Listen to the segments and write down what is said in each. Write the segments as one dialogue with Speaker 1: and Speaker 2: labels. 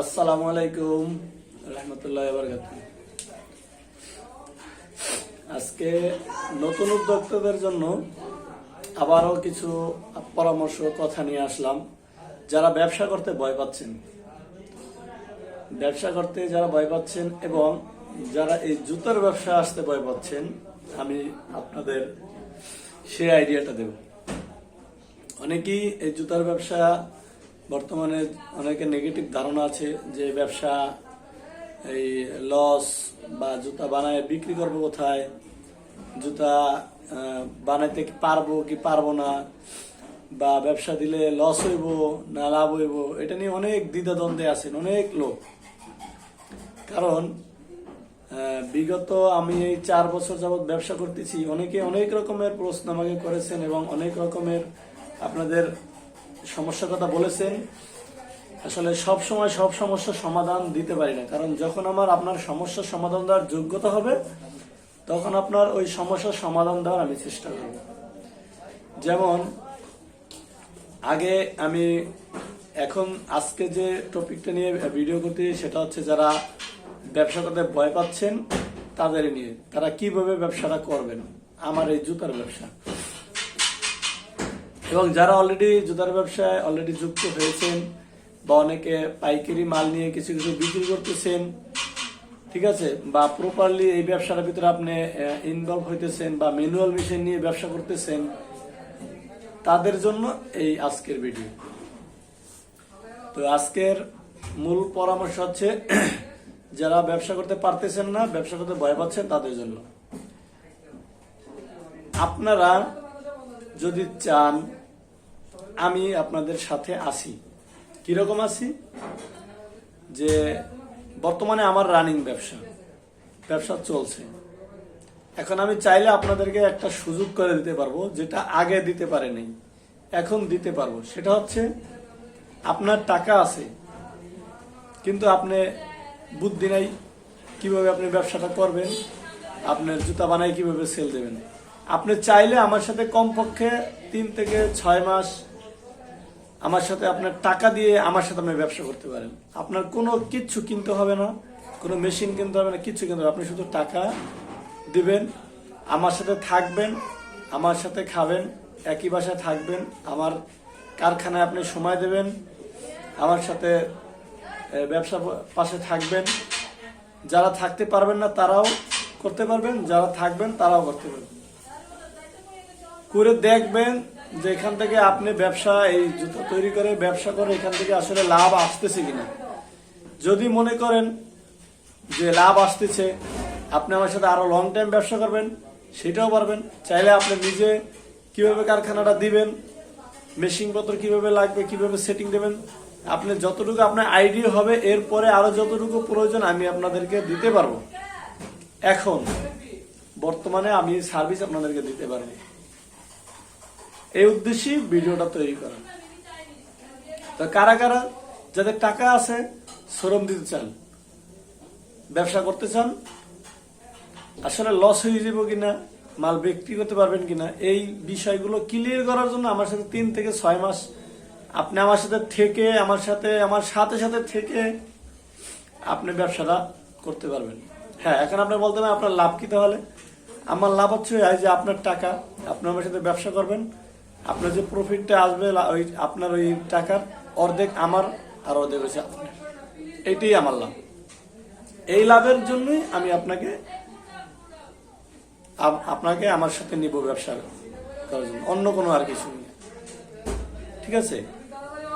Speaker 1: আসসালামু আলাইকুম রহমতুল্লাহ বরকাত আজকে নতুন উদ্যোক্তাদের জন্য আবারও কিছু পরামর্শ, কথা নিয়ে আসলাম। যারা ব্যবসা করতে ভয় পাচ্ছেন, ব্যবসা করতে যারা ভয় পাচ্ছেন এবং যারা এই জুতার ব্যবসা আসতে ভয় পাচ্ছেন, আমি আপনাদের সেই আইডিয়াটা দেব। অনেকেই এই জুতার ব্যবসা বর্তমানে অনেকে নেগেটিভ ধারণা আছে যে ব্যবসা, এই লস বা জুতা বানায় বিক্রি করব কোথায়, জুতা বানাইতে কি পারব কি পারব না, বা ব্যবসা দিলে লস হইব না লাভ হইব, এটা নিয়ে অনেক দ্বিধাদ্বন্দ্বে আছেন অনেক লোক। কারণ বিগত আমি এই চার বছর যাবৎ ব্যবসা করতেছি, অনেকে অনেক রকমের প্রশ্ন আমাকে করেছেন এবং অনেক রকমের আপনাদের সমস্যার কথা বলেছেন, আসলে সব সময় সব সমস্যার সমাধান দিতে পারি না। কারণ যখন আমার আপনার সমস্যার সমাধান দেওয়ার যোগ্যতা হবে, তখন আপনার ওই সমস্যার সমাধান দেওয়ার আমি চেষ্টা করব। যেমন, আগে আমি এখন আজকে যে টপিকটা নিয়ে ভিডিও করতে সেটা হচ্ছে যারা ব্যবসা করতে ভয় পাচ্ছেন, তাদের নিয়ে। তারা কীভাবে ব্যবসাটা করবেন? আমার এই জুতার ব্যবসা। এবং যারা অলরেডি জুতার ব্যবসায় অলরেডি যুক্ত হয়েছেন বা অনেকে পাইকারি মাল নিয়ে কিছু কিছু বিক্রি করতেছেন, ঠিক আছে? বা প্রপারলি এই ব্যবসাটার ভিতরে আপনি ইনভলভ হইতেছেন বা ম্যানুয়াল মেশিন নিয়ে ব্যবসা করতেছেন, তাদের জন্য এই আজকের ভিডিও তো আজকের মূল পরামর্শ হচ্ছে, যারা ব্যবসা করতে পারতেছেন না, ব্যবসা করতে ভয় পাচ্ছেন তাদের জন্য। আপনারা যদি চান আমি আপনাদের সাথে আসি কীরকম আছি? যে বর্তমানে আমার রানিং ব্যবসা। ব্যবসা চলছে। এখন আমি চাইলে আপনাদেরকে একটা সুযোগ করে দিতে পারব, যেটা আগে দিতে পারেনি। এখন দিতে পারব। সেটা হচ্ছে, আপনার টাকা আছে, কিন্তু আপনি বুদ্ধি নাই কীভাবে আপনি ব্যবসাটা করবেন, আপনার জুতা বানাই কীভাবে সেল দেবেন। আপনি চাইলে আমার সাথে কমপক্ষে তিন থেকে ছয় মাস আমার সাথে আপনার টাকা দিয়ে আমার সাথে আপনি ব্যবসা করতে পারেন। আপনার কোনো কিচ্ছু কিনতে হবে না, কোনো মেশিন কিনতে হবে না, কিচ্ছু কিনতে হবে আপনি শুধু টাকা দিবেন, আমার সাথে থাকবেন, আমার সাথে খাবেন, একই বাসায় থাকবেন, আমার কারখানায় আপনি সময় দেবেন, আমার সাথে ব্যবসা পাশে থাকবেন। যারা থাকতে পারবেন না, তারাও করতে পারবেন, যারা থাকবেন, তারাও করতে পারবেন। করে দেখবেন যে এখান থেকে আপনি ব্যবসা, এই জুতো তৈরি করে ব্যবসা করে এখান থেকে আসলে লাভ আসতেছে কিনা? যদি মনে করেন যে লাভ আসতেছে, আপনি আমার সাথে আরও লং টাইম ব্যবসা করবেন, সেটাও পারবেন। চাইলে আপনি নিজে কীভাবে কারখানাটা দিবেন মেশিন পত্র কীভাবে লাগবে, কীভাবে সেটিং দেবেন, আপনি যতটুকু আপনার আইডিয়া হবে, এরপরে আরও যতটুকু প্রয়োজন আমি আপনাদেরকে দিতে পারব। এখন, বর্তমানে আমি সার্ভিস আপনাদেরকে দিতে পারব এই উদ্দেশ্যে ভিডিওটা তৈরি করা। তো কারা কারা যাদের টাকা আছে, শ্রম দিতে চান, ব্যবসা করতে চান, আসলে লস হয়ে যাব কিনা, মাল বিক্রি করতে পারবেন কিনা, এই বিষয়গুলো ক্লিয়ার করার জন্য আমার সাথে তিন থেকে ছয় মাস আপনি আমার সাথে থেকে, আমার সাথে আমার সাথে সাথে থেকে আপনি ব্যবসাটা করতে পারবেন। হ্যাঁ এখন আপনি বলতে পারেন আপনার লাভ কি তাহলে? আমার লাভ হচ্ছে যে আপনার টাকা, আপনি আমার সাথে ব্যবসা করবেন আপনার যে প্রফিটটা আসবে ওই আপনার ওই টাকার অর্ধেক আমার আর অর্ধেক হচ্ছে আপনার। এইটাই আমার লাভ। এই লাভের জন্যই আমি আপনাকে আপ- আপনাকে আমার সাথে নিব ব্যবসা করার জন্য। অন্য কোনো আর কিছু নেই। ঠিক আছে?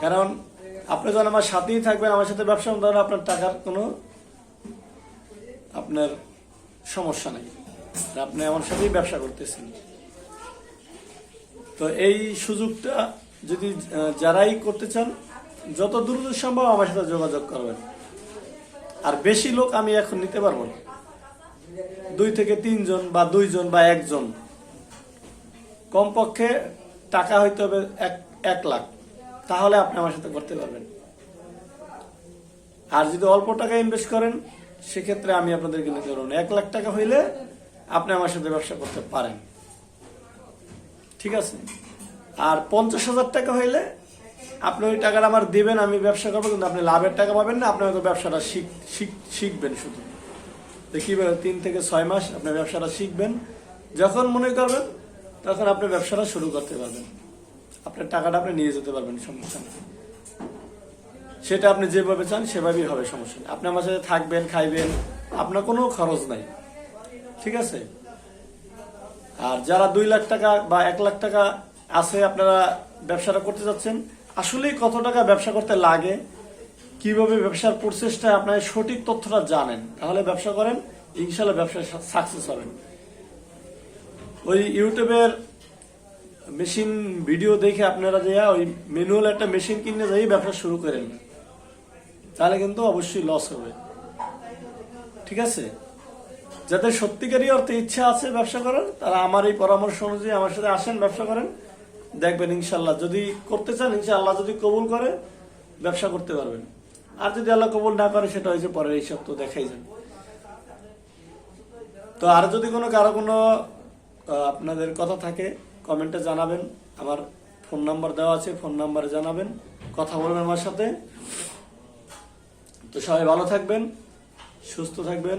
Speaker 1: কারণ আপনি যখন আমার সাথেই থাকবেন আমার সাথে ব্যবসা করবেন, আপনার টাকার কোনো আপনার সমস্যা নেই। আপনি আমার সাথেই ব্যবসা করতেছেন। তো এই সুযোগটা যদি যারাই করতে চান, যত দ্রুত সম্ভব আমার সাথে যোগাযোগ করবেন। আর বেশি লোক আমি এখন নিতে পারব না। দুই থেকে তিনজন বা দুইজন বা একজন। কমপক্ষে টাকা হইতে হবে এক এক লাখ। তাহলে আপনি আমার সাথে করতে পারবেন। আর যদি অল্প টাকা ইনভেস্ট করেন, সেক্ষেত্রে আমি আপনাদেরকে নিতে পারব এক লাখ টাকা হইলে আপনি আমার সাথে ব্যবসা করতে পারেন। ঠিক আছে? আর পঞ্চাশ হাজার টাকা হইলে আপনি ওই টাকাটা আমার দেবেন, আমি ব্যবসা করব, কিন্তু আপনি লাভের টাকা পাবেন না, আপনি হয়তো ব্যবসাটা শিখ- শিখ- শিখবেন শুধু। কীভাবে তিন থেকে ছয় মাস আপনি ব্যবসাটা শিখবেন। যখন মনে করবেন, তখন আপনি ব্যবসাটা শুরু করতে পারবেন। আপনার টাকাটা আপনি নিয়ে যেতে পারবেন, সমস্যা নেই। সেটা আপনি যেভাবে চান, সেভাবেই হবে, সমস্যা নেই। আপনি আমার সাথে থাকবেন, খাইবেন, আপনার কোনো খরচ নাই। ঠিক আছে? আর যারা দুই লাখ টাকা বা এক লাখ টাকা আছে, আপনারা ব্যবসাটা করতে যাচ্ছেন। আসলেই কত টাকা ব্যবসা করতে লাগে, কীভাবে ব্যবসার প্রসেসটা আপনার সঠিক তথ্যটা জানেন, তাহলে ব্যবসা করেন ইনশাল্লাহ ব্যবসায় সাকসেস হবেন ওই ইউটিউবের মেশিন ভিডিও দেখে আপনারা যে ওই ম্যানুয়াল একটা মেশিন কিনে যাই ব্যবসা শুরু করেন, তাহলে কিন্তু অবশ্যই লস হবে। ঠিক আছে? যাদের সত্যিকারই অর্থে ইচ্ছা আছে ব্যবসা করার, তারা আমার এই পরামর্শ অনুযায়ী আমার সাথে আসেন, ব্যবসা করেন। দেখবেন ইনশাল্লাহ যদি করতে চান, ইনশাআল্লাহ যদি কবুল করে, ব্যবসা করতে পারবেন। আর যদি আল্লাহ কবুল না করে, সেটা হয়েছে পরের এইসব তো দেখাই যান তো আর যদি কোনো, কারও কোনো আপনাদের কথা থাকে, কমেন্টে জানাবেন। আমার ফোন নাম্বার দেওয়া আছে, ফোন নাম্বারে জানাবেন। কথা বলবেন আমার সাথে। তো সবাই ভালো থাকবেন, সুস্থ থাকবেন।